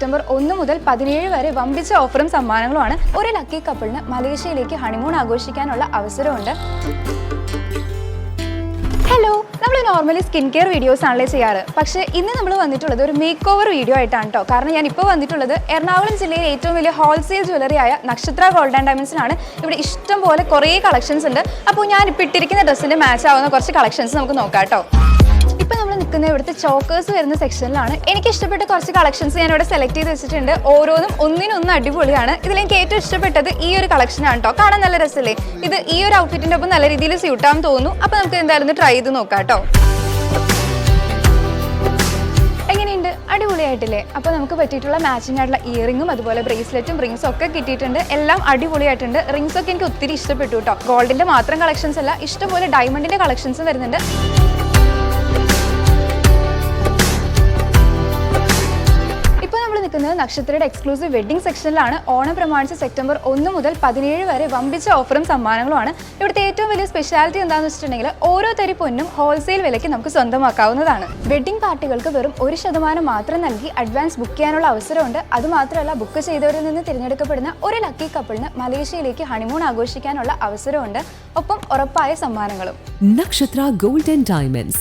September ഒന്ന് മുതൽ പതിനേഴ് വരെ വമ്പിച്ച ഓഫറും സമ്മാനങ്ങളുമാണ് ഒരു ലക്കി കപ്പിളിന് മലേഷ്യയിലേക്ക് ഹണിമൂൺ ആഘോഷിക്കാനുള്ള അവസരമുണ്ട്. ഹലോ നമ്മൾ നോർമലി സ്കിൻ കെയർ വീഡിയോസ് ആണല്ലേ ചെയ്യാറ്. പക്ഷേ ഇന്ന് നമ്മൾ വന്നിട്ടുള്ളത് ഒരു മേക്ക് ഓവർ വീഡിയോ ആയിട്ടാണ് കേട്ടോ കാരണം ഞാൻ ഇപ്പോൾ വന്നിട്ടുള്ളത് എറണാകുളം ജില്ലയിലെ ഏറ്റവും വലിയ ഹോൾസെയിൽ ജ്വല്ലറി ആയ നക്ഷത്ര ഗോൾഡ് ആൻഡ് ഡയമണ്ട്സിനാണ് ഇവിടെ ഇഷ്ടം പോലെ കുറേ കളക്ഷൻസ് ഉണ്ട്. അപ്പോൾ ഞാൻ ഇപ്പോൾ ഇട്ടിരിക്കുന്ന ഡ്രസ്സിന്റെ മാച്ച് ആവുന്ന കുറച്ച് കളക്ഷൻസ് നമുക്ക് നോക്കാം കേട്ടോ നിൽക്കുന്ന ഇവിടുത്തെ ചോക്കേഴ്സ് വരുന്ന സെക്ഷനിലാണ് എനിക്ക് ഇഷ്ടപ്പെട്ട കുറച്ച് കളക്ഷൻസ് ഞാൻ ഇവിടെ സെലക്ട് ചെയ്ത് വെച്ചിട്ടുണ്ട്. ഓരോന്നും ഒന്നിനൊന്ന് അടിപൊളിയാണ്. ഇതിൽ എനിക്ക് ഏറ്റവും ഇഷ്ടപ്പെട്ടത് ഈ ഒരു കളക്ഷൻ ആണ് കേട്ടോ കാണാൻ നല്ല രസമല്ലേ ഇത് ഈ ഒരു ഔട്ട്ഫിറ്റിന്റെ ഒപ്പം നല്ല രീതിയിൽ സ്യൂട്ട് ആവാൻ തോന്നുന്നു. അപ്പൊ നമുക്ക് എന്തായാലും ട്രൈ ചെയ്ത് നോക്കാം കേട്ടോ എങ്ങനെയുണ്ട്? അടിപൊളിയായിട്ടില്ലേ? അപ്പോൾ നമുക്ക് പറ്റിയിട്ടുള്ള മാച്ചിങ് ആയിട്ടുള്ള ഇയറിങ്ങും അതുപോലെ ബ്രേസ്ലെറ്റും റിങ്സും ഒക്കെ കിട്ടിയിട്ടുണ്ട്. എല്ലാം അടിപൊളിയായിട്ടുണ്ട്. റിങ്സ് ഒക്കെ എനിക്ക് ഒത്തിരി ഇഷ്ടപ്പെട്ടു കേട്ടോ ഗോൾഡിന്റെ മാത്രം കളക്ഷൻസ് അല്ല ഇഷ്ടംപോലെ ഡയമണ്ടിന്റെ കളക്ഷൻസും വരുന്നുണ്ട്. നക്ഷത്രയുടെ എക്സ്ക്ലൂസീവ് വെഡിങ് സെക്ഷനിലാണ് ഓണം പ്രമാണിച്ച് സെപ്റ്റംബർ ഒന്ന് മുതൽ പതിനേഴ് വരെ വമ്പിച്ച ഓഫറും സമ്മാനങ്ങളുമാണ്. ഇവിടുത്തെ ഏറ്റവും വലിയ സ്പെഷ്യാലിറ്റി എന്താണെന്ന് വെച്ചിട്ടുണ്ടെങ്കിൽ ഓരോ തരി പൊന്നും ഹോൾസെയിൽ വിലയ്ക്ക് നമുക്ക് സ്വന്തമാക്കാവുന്നതാണ്. വെഡിങ് പാർട്ടികൾക്ക് വെറും ഒരു ശതമാനം മാത്രം നൽകി അഡ്വാൻസ് ബുക്ക് ചെയ്യാനുള്ള അവസരമുണ്ട്. അതുമാത്രമല്ല ബുക്ക് ചെയ്തവരിൽ നിന്ന് തിരഞ്ഞെടുക്കപ്പെടുന്ന ഒരു ലക്കി കപ്പിളിന് മലേഷ്യയിലേക്ക് ഹണിമൂൺ ആഘോഷിക്കാനുള്ള അവസരമുണ്ട്. ഒപ്പം ഉറപ്പായ സമ്മാനങ്ങളും. നക്ഷത്ര ഗോൾഡൻ Diamonds,